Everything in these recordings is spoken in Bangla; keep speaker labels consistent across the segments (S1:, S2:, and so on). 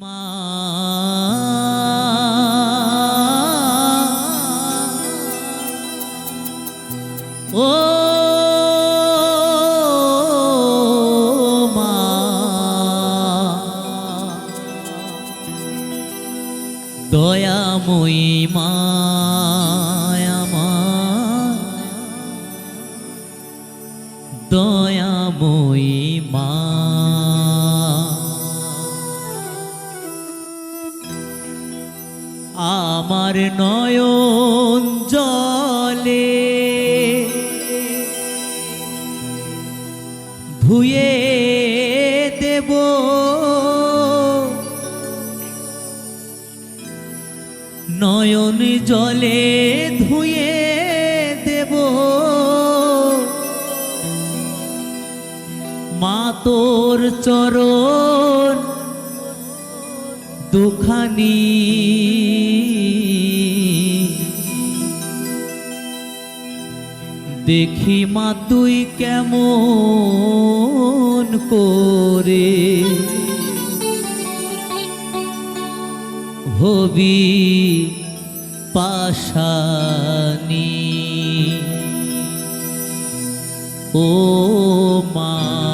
S1: মা। ও মা। দয়াময়ী মা। আমার নয়ন জলে ধুয়ে দেব। নয়ন জলে ধুয়ে দেব। মা তোর চরণ দুখানি দেখি মা তুই কেমন করে হবি পাশানি? ও মা।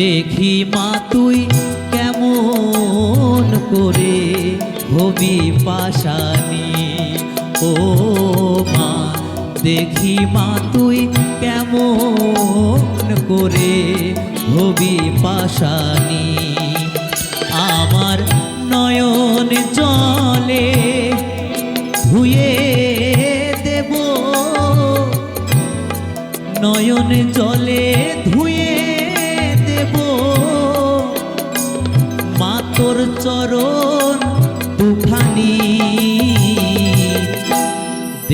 S1: দেখি মা, তুই কেমন করে হবি পাশানি? ও মা, দেখি মা, তুই কেমন করে হবি পাশানি? আমার নয়ন জলে ধুয়ে দেব। নয়ন জলে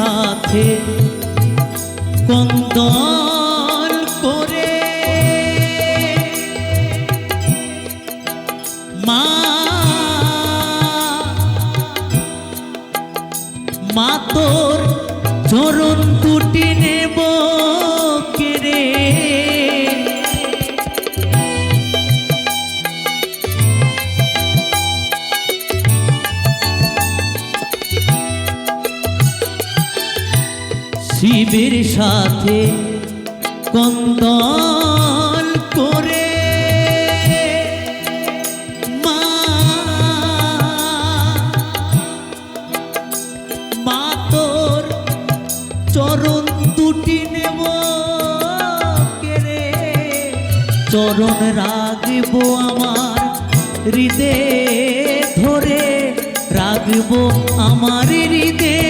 S1: সাথে কন্দল শিবের সাথে কন্দল করে। চরণ কেড়ে চরণ আমার হৃদে ধরে, রাখব আমার হৃদে ধরে ও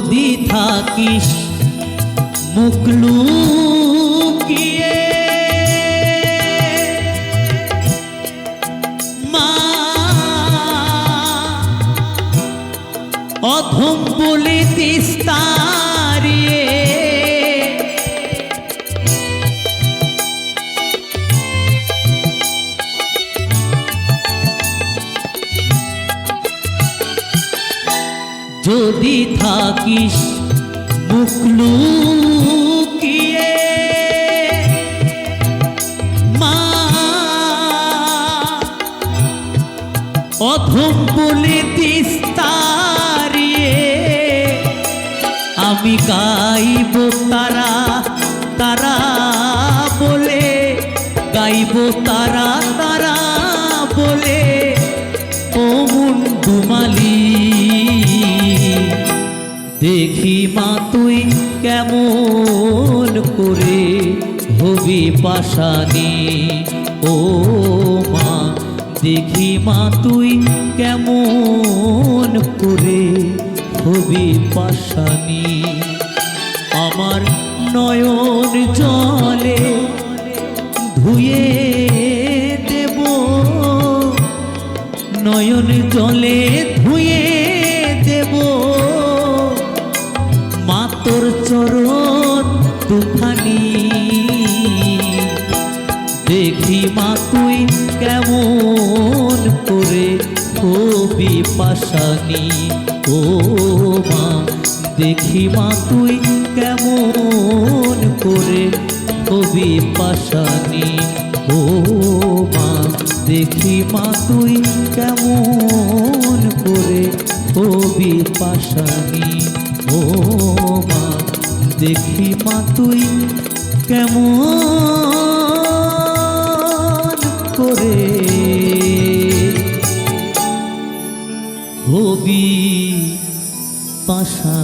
S1: যদি থাকিস মুখ লুকিয়ে। মা অধম বলে তিস্তারিয়ে যদি থাকিস মুখ লুকিয়ে, মা, অধম বলে তিস্তারিয়ে আমি গাইব তারা তারা বলে, গাইব তারা তারা বলে, ও মুন্ডুমালি দেখি মা, তুই কেমন করে হবি পাশানি ও মা, দেখি মা, তুই কেমন করে হবি পাশানি আমার নয়ন জলে ধুয়ে দেব। নয়ন জলে কেমন করে হবি পাশানি ও মা, দেখি মা, তুই কেমন করে হবি পাশানি ও মা, দেখি মা, তুই কেমন করে হবি পাশানি ও মা, দেখি মা, তুই কেমন পাশা